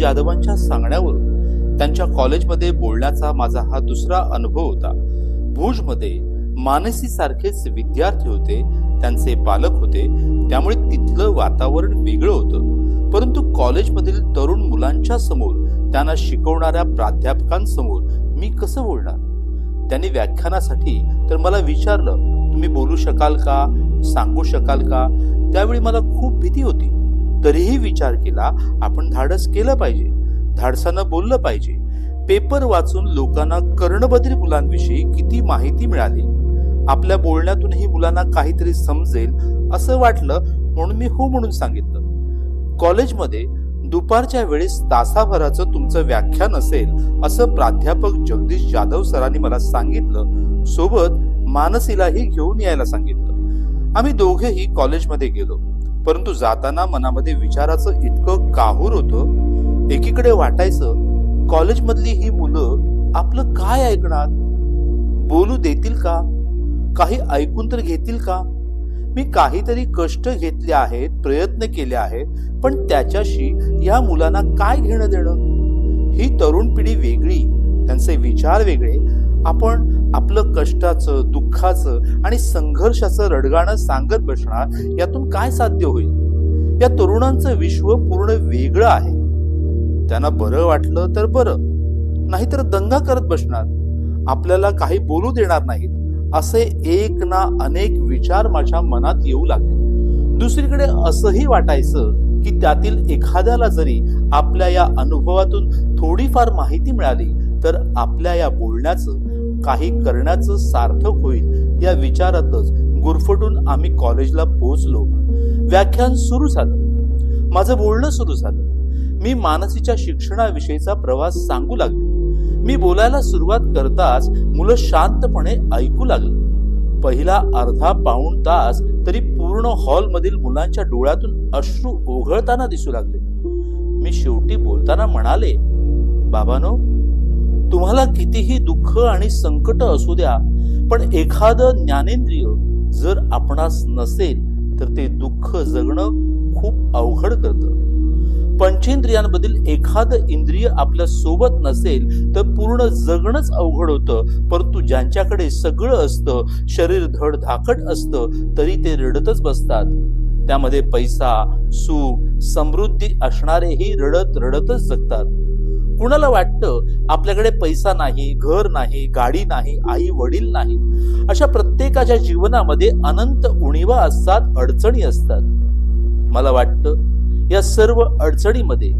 जाधवांच्या सांगण्यावरून त्यांच्या कॉलेजमध्ये बोलण्याचा माझा हा दुसरा अनुभव होता. भुजमध्ये मानसी सारखेच विद्यार्थी होते त्यांचे पालक होते त्यामुळे तिथलं वातावरण वेगळं होतं. परंतु कॉलेजमधील तरुण मुलांच्या समोर त्यांना शिकवणाऱ्या प्राध्यापकांसमोर मी कसं बोलणार? त्यांनी व्याख्यानासाठी तर मला विचारलं तुम्ही बोलू शकाल का? सांगू शकाल का? त्यावेळी मला खूप भीती होती. तरीही विचार केला आपण धाडस केलं पाहिजे. धाडसानं बोललं पाहिजे. पेपर वाचून लोकांना कर्णबद्री मुलांविषयी किती माहिती मिळाली? आपल्या बोलण्यातूनही मुलांना काहीतरी समजेल असं वाटलं म्हणून मी हो म्हणून सांगितलं. कॉलेजमध्ये दुपारच्या वेळेस तासाभराचं तुमचं व्याख्यान असेल असं प्राध्यापक जगदीश जाधव सरांनी मला सांगितलं. सोबत मानसीलाही घेऊन यायला सांगितलं. आम्ही दोघेही कॉलेजमध्ये गेलो. परंतु जाताना मनामध्ये विचाराचं इतकं काहूर होतं एकीकडे वाटायचं कॉलेजमधली ही मुलं आपलं काय ऐकणार? बोलू देतील का? काही ऐकून तर घेतील का? मी काहीतरी कष्ट घेतले आहेत प्रयत्न केले आहेत पण त्याच्याशी या मुलांना काय घेणं देणं ही तरुण पिढी वेगळी त्यांचे विचार वेगळे. आपण आपलं कष्टाचं दुःखाचं आणि संघर्षाचं रडगाणं सांगत बसणार यातून काय साध्य होईल? या तरुणांचं विश्व पूर्ण वेगळं आहे. त्यांना बरं वाटलं तर बरं नाहीतर दंगा करत बसणार. आपल्याला काही बोलू देणार नाहीत. असे एक ना अनेक विचार माझ्या मनात येऊ लागले. दुसरीकडे असंही वाटायचं की त्यातील एखाद्याला जरी आपल्या या अनुभवातून थोडीफार माहिती मिळाली तर आपल्या या बोलण्याचं काही करण्याचं सार्थक होईल या विचारातच गुरफटून आम्ही कॉलेजला पोहोचलो. व्याख्यान सुरू झालं. माझं बोलणं सुरू झालं. मी मानसीच्या शिक्षणाविषयीचा प्रवास सांगू लागलो. मी बोलायला सुरुवात करताच मुलं शांतपणे ऐकू लागली. पहिला अर्धा पाऊण तास तरी पूर्ण हॉलमधील मुलांच्या डोळ्यातून अश्रू ओघळताना दिसू लागले. मी शेवटी बोलताना म्हणाले बाबानो तुम्हाला कितीही दुःख आणि संकट असू द्या पण एखादं ज्ञानेंद्रिय जर आपणास नसेल तर ते दुःख जगणं खूप अवघड करतं. पंचेंद्रियांमधील एखादं इंद्रिय आपल्यासोबत नसेल तर पूर्ण जगणंच अवघड होतं परंतु ज्यांच्याकडे सगळं असतं शरीर धड धाकट असतं तरी ते रडतच बसतात. त्यामध्ये पैसा सुख समृद्धी असणारेही रडत रडतच जगतात. कुणाला वाटतं आपल्याकडे पैसा नाही घर नाही गाडी नाही आई वडील नाही? अशा प्रत्येकाच्या जीवनामध्ये अनंत उणीवा असतात अडचणी असतात. मला वाटतं या सर्व अडचणीमध्ये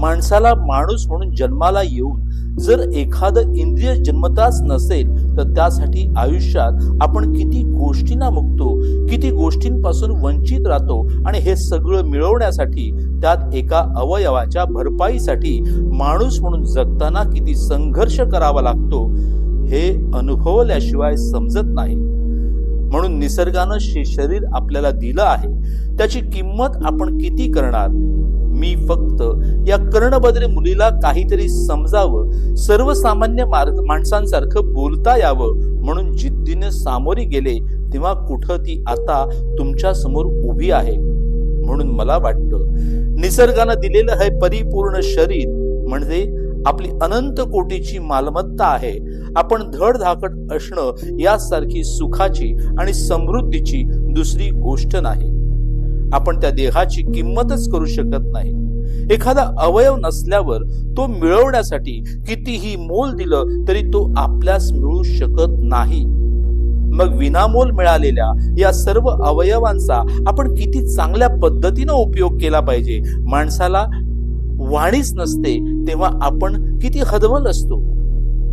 माणसाला माणूस म्हणून जन्माला येऊन जर एखादं इंद्रिय जन्मताच नसेल तर त्यासाठी आयुष्यात आपण किती गोष्टींना मुकतो किती गोष्टींपासून वंचित राहतो आणि हे सगळं मिळवण्यासाठी त्यात एका अवयवाच्या भरपाईसाठी माणूस म्हणून जगताना किती संघर्ष करावा लागतो हे अनुभवल्याशिवाय समजत नाही. म्हणून निसर्गानं शे शरीर आपल्याला दिलं आहे त्याची किंमत आपण किती करणार? मी फक्त या कर्णबद्रे मुलीला काहीतरी समजावं सर्वसामान्य मार्ग माणसांसारखं बोलता यावं म्हणून जिद्दीने सामोरी गेले तेव्हा कुठं ती आता तुमच्यासमोर उभी आहे म्हणून मला वाटतं. निसर्गानं दिलेलं हे परिपूर्ण शरीर म्हणजे आपली अनंत कोटीची मालमत्ता आहे. आपण धडधाकट असणं यासारखी सुखाची आणि समृद्धीची दुसरी गोष्ट नाही. आपण त्या देहाची किंमतच करू शकत नाही. एखादा अवयव नसल्यावर तो मिळवण्यासाठी कितीही मोल दिलं तरी तो आपल्यास मिळू शकत नाही. मग विनामोल मिळालेल्या या सर्व अवयवांचा आपण किती चांगल्या पद्धतीनं उपयोग केला पाहिजे? माणसाला वाणीच नसते तेव्हा आपण किती हदवल असतो.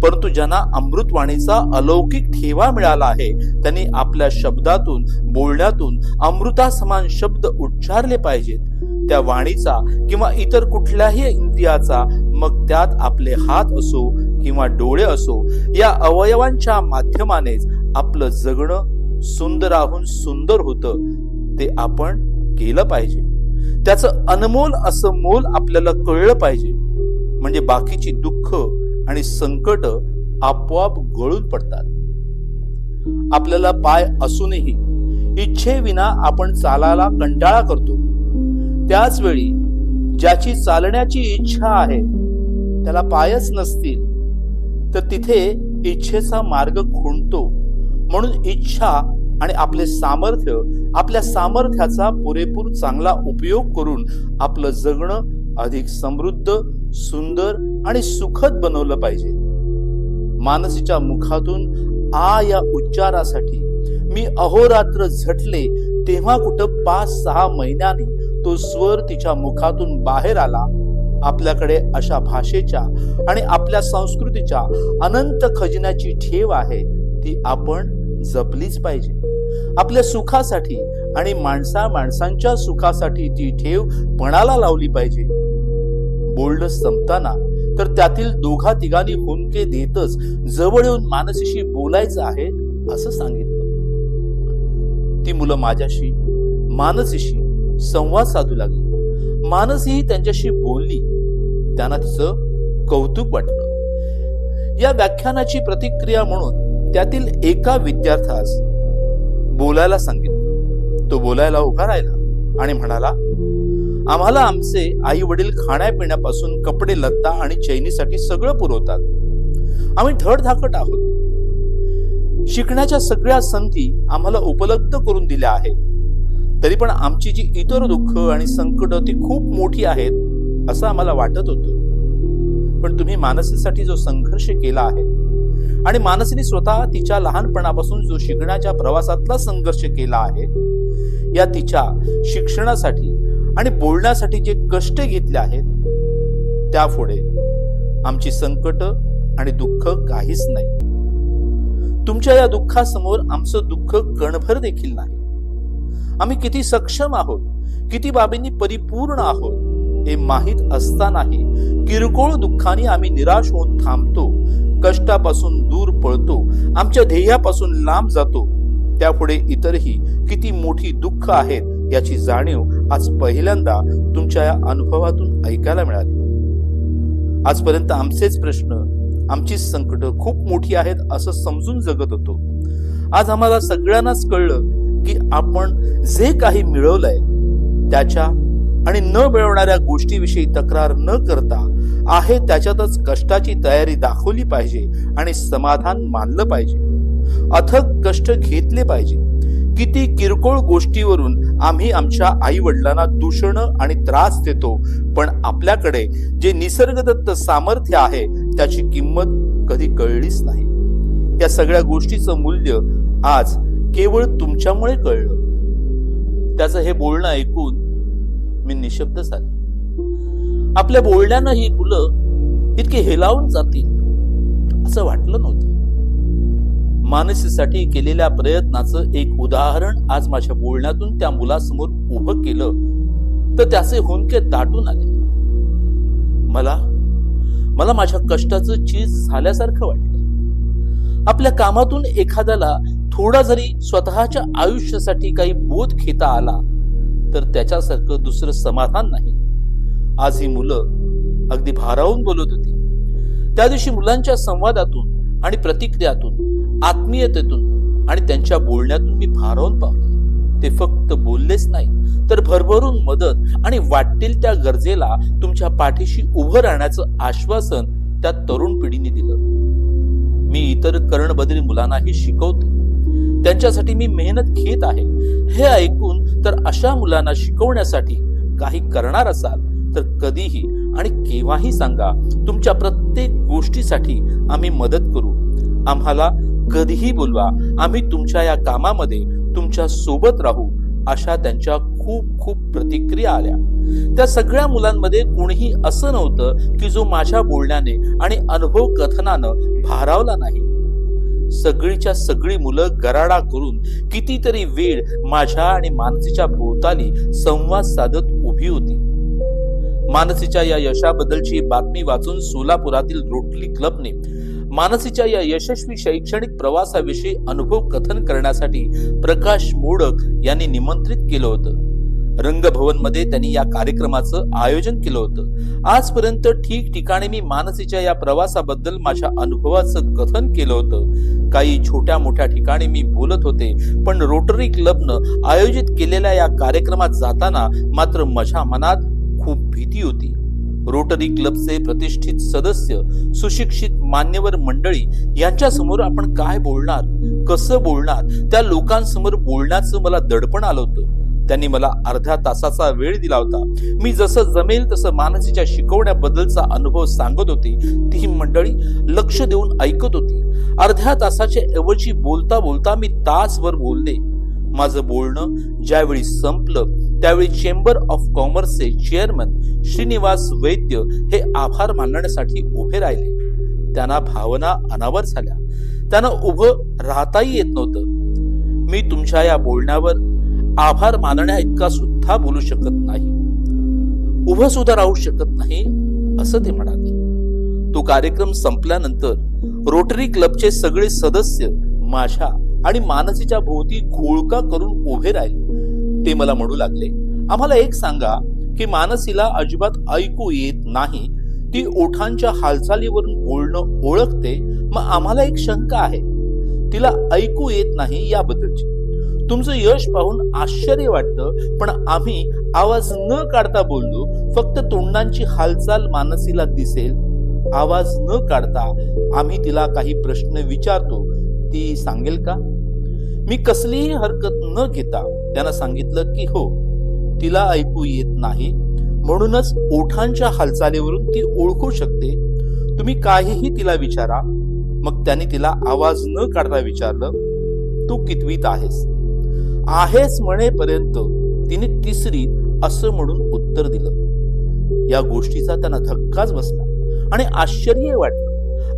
परंतु ज्यांना अमृतवाणीचा अलौकिक ठेवा मिळाला आहे त्यांनी आपल्या शब्दातून बोलण्यातून अमृता समान शब्द उच्चारले पाहिजेत. त्या वाणीचा किंवा इतर कुठल्याही इंद्रियाचा मग त्यात आपले हात असो किंवा डोळे असो या अवयवांच्या माध्यमानेच आपलं जगणं सुंदराहून सुंदर होतं ते आपण केलं पाहिजे. त्याचं अनमोल असं मोल आपल्याला कळलं पाहिजे. म्हणजे बाकीची दुःख आणि संकट आपोआप गळून पडतात. आपल्याला पाय असूनही इच्छेविना आपण चालायला कंटाळा करतो. त्याच वेळी ज्याची चालण्याची इच्छा आहे त्याला पायच नसतील तर तिथे इच्छेचा मार्ग खुंटतो म्हणून इच्छा आणि आपले सामर्थ्य आपल्या सामर्थ्याचा पुरेपूर चांगला उपयोग करून आपलं जगणं अधिक समृद्ध सुंदर आणि सुखद बनवलं पाहिजे. मानसीच्या मुखातून आ या उच्चारासाठी मी अहोरात्र झटले तेव्हा कुठं पाच सहा महिन्यांनी तो स्वर तिच्या मुखातून बाहेर आला. आपल्याकडे अशा भाषेच्या आणि आपल्या संस्कृतीच्या अनंत खजिन्याची ठेव आहे ती आपण जपलीच पाहिजे. आपल्या सुखासाठी आणि माणसा माणसांच्या सुखासाठी ती ठेव पणाला लावली पाहिजे. बोलणं संपताना तर त्यातील दोघा तिघांनी हुंके देतच जवळ येऊन मानसीशी बोलायचं आहे असं सांगितलं. ती मुलं माझ्याशी मानसीशी संवाद साधू लागली. मानसही त्यांच्याशी बोलली. त्यांना तिचं कौतुक वाटलं. या व्याख्यानाची प्रतिक्रिया म्हणून त्यातील एका विद्यार्थ्यास बोलायला सांगितलं. तो बोलायला उभा राहिला आणि म्हणाला आम्हाला आमचे आई वडील खाण्यापिण्यापासून कपडे लत्ता आणि चैनीसाठी सगळं पुरवतात. आम्ही धडधाकट आहोत. शिकण्याच्या सगळ्या संधी आम्हाला उपलब्ध करून दिल्या आहेत. तरी पण आमची जी इतर दुःख आणि संकट ती खूप मोठी आहेत असं आम्हाला वाटत होतं. पण तुम्ही मानसीसाठी जो संघर्ष केला आहे आणि मानसीने स्वतः तिच्या लहानपणापासून जो शिकण्याच्या प्रवासातला संघर्ष केला आहे या तिच्या शिक्षणासाठी आणि बोलण्यासाठी जे कष्ट घेतले आहेत त्यापुढे आमची संकट आणि दुःख काहीच नाही. तुमच्या या दुःखासमोर आमचं दुःख कणभर देखील नाही. आम्ही किती सक्षम आहोत किती बाबींनी परिपूर्ण आहोत हे माहीत असतानाही किरकोळ दुःखाने आम्ही निराश होऊन थांबतो. कष्टापासून दूर पळतो आमच्या ध्येयापासून लांब जातो. त्यापुढे इतरही किती मोठी दुःख आहेत याची जाणीव आज पहिल्यांदा तुमच्या या अनुभवातून ऐकायला मिळाली. आजपर्यंत आमचेच प्रश्न आमची संकट खूप मोठी आहेत असं समजून जगत होतो. आज आम्हाला सगळ्यांनाच कळलं की आपण जे काही मिळवलंय त्याच्या आणि न मिळवणाऱ्या गोष्टीविषयी तक्रार न करता आहे त्याच्यातच कष्टाची तयारी दाखवली पाहिजे आणि समाधान मानलं पाहिजे. अथक कष्ट घेतले पाहिजे. किती किरकोळ गोष्टीवरून आम्ही आमच्या आई वडिलांना दूषण आणि त्रास देतो पण आपल्याकडे जे निसर्गदत्त सामर्थ्य आहे त्याची किंमत कधी कळलीच नाही. या सगळ्या गोष्टीचं मूल्य आज केवळ तुमच्यामुळे कळलं. त्याचं हे बोलणं ऐकून मी निशब्द झाले. आपल्या बोलण्यानं ही मुलं इतकी हेलावून जातील असं वाटलं नव्हतं. मानसीसाठी केलेल्या प्रयत्नाचं एक उदाहरण आज माझ्या बोलण्यातून त्या मुलासमोर उभं केलं तर त्याचे हुंके दाटून आले. मला मला माझ्या कष्टाचं चीज झाल्यासारखं वाटलं. आपल्या कामातून एखाद्याला थोडा जरी स्वतःच्या आयुष्यासाठी काही बोध घेता आला तर त्याच्यासारखं दुसरं समाधान नाही. आज ही मुलं अगदी भारावून बोलत होती. त्या दिवशी मुलांच्या संवादातून आणि प्रतिक्रियातून आत्मीयतेतून आणि त्यांच्या बोलण्यातून मी भारावून पावले. ते फक्त बोललेच नाही तर भरभरून मदत आणि वाटेल त्या गरजेला तुमच्या पाठीशी उभं राहण्याचं आश्वासन त्या तरुण पिढीने दिलं. मी इतर करणबदली मुलांनाही शिकवते. त्यांच्यासाठी मी मेहनत घेत आहे. हे ऐकून तर अशा मुलांना शिकवण्यासाठी काही करणार असाल तर कधीही आणि केव्हाही सांगा तुमच्या प्रत्येक गोष्टीसाठी आम्ही मदत करू. आम्हाला कधीही बोलवा आम्ही तुमच्या या कामामध्ये तुमच्यासोबत राहू अशा त्यांच्या खूप खूप प्रतिक्रिया आल्या. त्या सगळ्या मुलांमध्ये कोणीही असं नव्हतं की जो माझ्या बोलण्याने आणि अनुभव कथनानं भारावला नाही. सगळीच्या सगळी मुलं गराडा करून कितीतरी वेळ माझ्या आणि मानसीच्या भोवताली संवाद साधत उभी होती. मानसीच्या या यशाबद्दलची बातमी वाचून सोलापुरातील रोटरी क्लबने मानसीच्या या यशस्वी शैक्षणिक प्रवासाविषयी अनुभव कथन करण्यासाठी प्रकाश मोडक यांनी निमंत्रित केलं होतं. रंगभवनमध्ये त्यांनी या कार्यक्रमाचं आयोजन केलं होतं. आजपर्यंत ठिकठिकाणी मी मानसीच्या या प्रवासाबद्दल माझ्या अनुभवाचं कथन केलं होतं. काही छोट्या मोठ्या ठिकाणी मी बोलत होते पण रोटरी क्लबनं आयोजित केलेल्या या कार्यक्रमात जाताना मात्र माझ्या मनात खूप भीती होती. रोटरी क्लबचे प्रतिष्ठित सदस्य सुशिक्षित मान्यवर मंडळी यांच्या समोर आपण काय बोलणार कसं बोलणार त्या लोकांसमोर बोलण्याचं मला दडपण आलं होतं. त्यांनी मला अर्ध्या तासाचा वेळ दिला होता. मी जसं जमेल तसं मानसीच्या शिकवण्याबद्दलचा अनुभव सांगत होती ती मंडळी लक्ष देऊन ऐकत होती. अर्ध्या तासाच्या ऐवजी बोलता बोलता मी तासभर बोलले. माझं बोलणं ज्यावेळी संपलं त्यावेळी चेंबर ऑफ कॉमर्सचे चेअरमन श्रीनिवास वैद्य हे आभार मानण्यासाठी उभे राहिले. त्यांना भावना अनावर झाल्या. त्यांना उभं राहताही येत नव्हतं. मी तुमच्या या बोलण्यावर आभार मानण्या इतका सुद्धा बोलू शकत नाही. उभं सुद्धा राहू शकत नाही असं ते म्हणाले. तो कार्यक्रम संपल्यानंतर रोटरी क्लबचे सगळे सदस्य माझ्या आणि मानसीच्या भोवती घोळका करून उभे राहिले. ते मला म्हणू लागले आम्हाला एक सांगा की मानसीला अजिबात ऐकू येत नाही. ती ओठांच्या हालचालीवरून बोलणं ओळखते. मग आम्हाला एक शंका आहे. तिला ऐकू येत नाही याबद्दलची. तुमचं यश पाहून आश्चर्य वाटतं. पण आम्ही आवाज न काढता बोललो फक्त तोंडांची हालचाल मानसीला दिसेल. आवाज न काढता आम्ही तिला काही प्रश्न विचारतो. ती सांगेल का? मी कसलीही हरकत न घेता त्यांना सांगितलं की हो तिला ऐकू येत नाही. म्हणूनच ओठांच्या हालचालीवरून ती ओळखू शकते. तुम्ही काहीही तिला विचारा. मग त्याने तिला आवाज न काढता विचारलं तू कितवीत आहेस? आहेस म्हणेपर्यंत तिने तिसरी असं म्हणून उत्तर दिलं. या गोष्टीचा त्यांना धक्काच बसला आणि आश्चर्य वाटलं.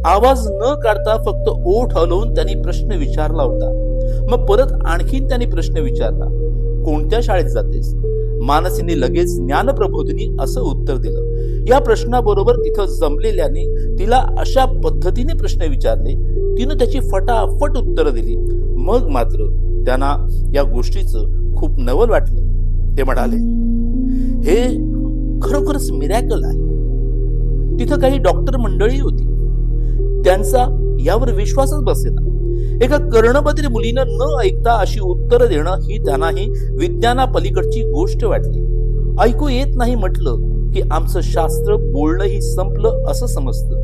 आवाज न काढता फक्त ओठ हलवून त्यांनी प्रश्न विचारला होता. मग परत आणखीन त्यांनी प्रश्न विचारला कोणत्या शाळेत जातेस? मानसीने लगेच ज्ञानप्रबोधिनी असं उत्तर दिलं. या प्रश्नाबरोबर तिथं जमलेल्याने तिला अशा पद्धतीने प्रश्न विचारले. तिनं त्याची फटाफट उत्तरं दिली. मग मात्र त्यांना या गोष्टीचं खूप नवल वाटलं. ते म्हणाले हे खरोखरच मिरॅकल आहे. तिथं काही डॉक्टर मंडळी होती. त्यांचा यावर विश्वासच बसेना. एका कर्णबधीर मुलीनं न ऐकता अशी उत्तर देणं ही त्यांनाही विज्ञानापलीकडची गोष्ट वाटली. ऐकू येत नाही म्हटलं की आमचं शास्त्र बोलणंही संपलं असं समजतं.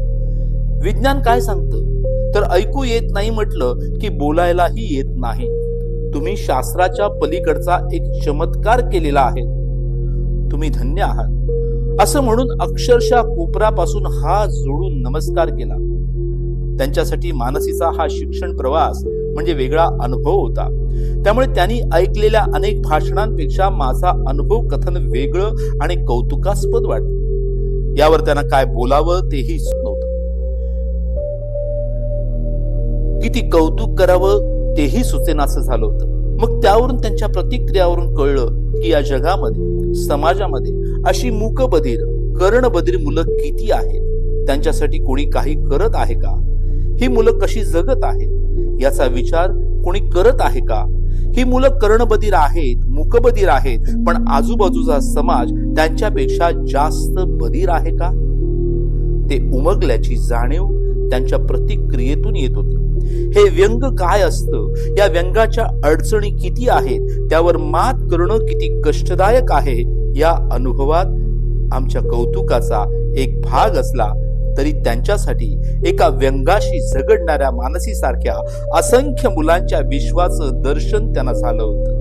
विज्ञान काय सांगतं? तर ऐकू येत नाही म्हटलं की बोलायलाही येत नाही. तुम्ही शास्त्राच्या पलीकडचा एक चमत्कार केलेला आहे. तुम्ही धन्य आहात. असं म्हणून अक्षरशः कोपरापासून हा जोडून नमस्कार केला. त्यांच्यासाठी मानसीचा हा शिक्षण प्रवास म्हणजे वेगळा अनुभव होता. त्यामुळे त्यांनी ऐकलेल्या अनेक भाषणांपेक्षा माझा अनुभव कथन वेगळं आणि कौतुकास्पद वाटलं. यावर त्यांना काय बोलावं तेही नव्हतं. किती कौतुक करावं तेही सुचेनाचं झालं होतं. मग त्यावरून त्यांच्या प्रतिक्रियावरून कळलं की या जगामध्ये समाजामध्ये अशी मूकबधीर कर्णबधीर मुलं किती आहेत? त्यांच्यासाठी कोणी काही करत आहे का? ही मुलं कशी जगत आहेत? याचा विचार कोणी करत आहे का? ही मुलं कर्णबधीर आहेत मुकबधीर आहेत पण आजूबाजूचा समाज त्यांच्यापेक्षा जास्त बधीर आहे का? ते उमगल्याची जाणीव त्यांच्या प्रतिक्रियेतून येत होती. हे व्यंग काय असतं? या व्यंगाच्या अडचणी किती आहेत? त्यावर मात करणं किती कष्टदायक आहे? या अनुभवात आमच्या कौतुकाचा एक भाग असला तरी त्यांच्यासाठी एका व्यंगाशी झगडणाऱ्या मानसीसारख्या असंख्य मुलांच्या विश्वाचं दर्शन त्यांना झालं होतं.